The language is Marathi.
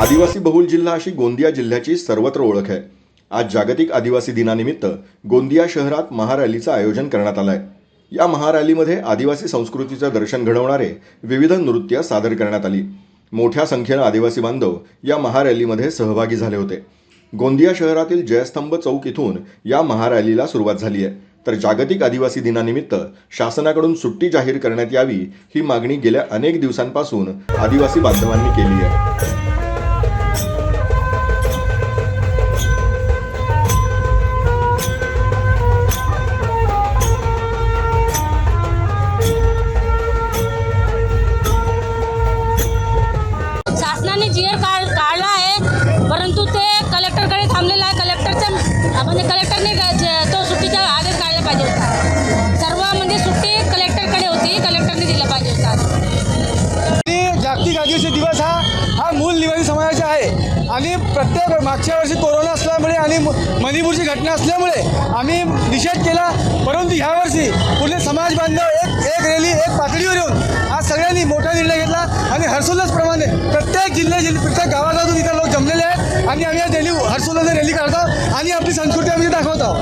आदिवासी बहुल जिल्हा अशी गोंदिया जिल्ह्याची सर्वत्र ओळख आहे. आज जागतिक आदिवासी दिनानिमित्त गोंदिया शहरात महारॅलीचं आयोजन करण्यात आलं आहे या महारॅलीमध्ये आदिवासी संस्कृतीचं दर्शन घडवणारे विविध नृत्य सादर करण्यात आली. मोठ्या संख्येनं आदिवासी बांधव या महारॅलीमध्ये सहभागी झाले होते. गोंदिया शहरातील जयस्तंभ चौक इथून या महारॅलीला सुरुवात झाली आहे. तर जागतिक आदिवासी दिनानिमित्त शासनाकडून सुट्टी जाहीर करण्यात यावी ही मागणी गेल्या अनेक दिवसांपासून आदिवासी बांधवांनी केली आहे. शासनाने जी आर काढ काढला आहे परंतु ते कलेक्टरकडे थांबलेलं आहे. कलेक्टरच्या म्हणजे कलेक्टरने तो सुट्टीचा आदेश काढला पाहिजे होता. सर्व म्हणजे सुट्टी कलेक्टरकडे होती. कलेक्टरने दिला पाहिजे होता. आणि जागतिक आदिवासी दिवस हा हा मूल निवासी समाजाचा आहे. आणि प्रत्येक मागच्या वर्षी कोरोना असल्यामुळे आणि म- मणिपूरची घटना असल्यामुळे आम्ही निषेध केला. परंतु ह्या वर्षी पूर्ण समाज बांधव एक एक रॅली एक पातळीवर येऊन हर्सोल्लासप्रमाणे प्रत्येक जिल्ह्या जिल्हे प्रत्येक गावागावातून इथे लोक जमलेले आहेत. आणि आम्ही आज रॅली हर्षोल्लास रॅली काढतो आणि आपली संस्कृती आम्ही दाखवतो.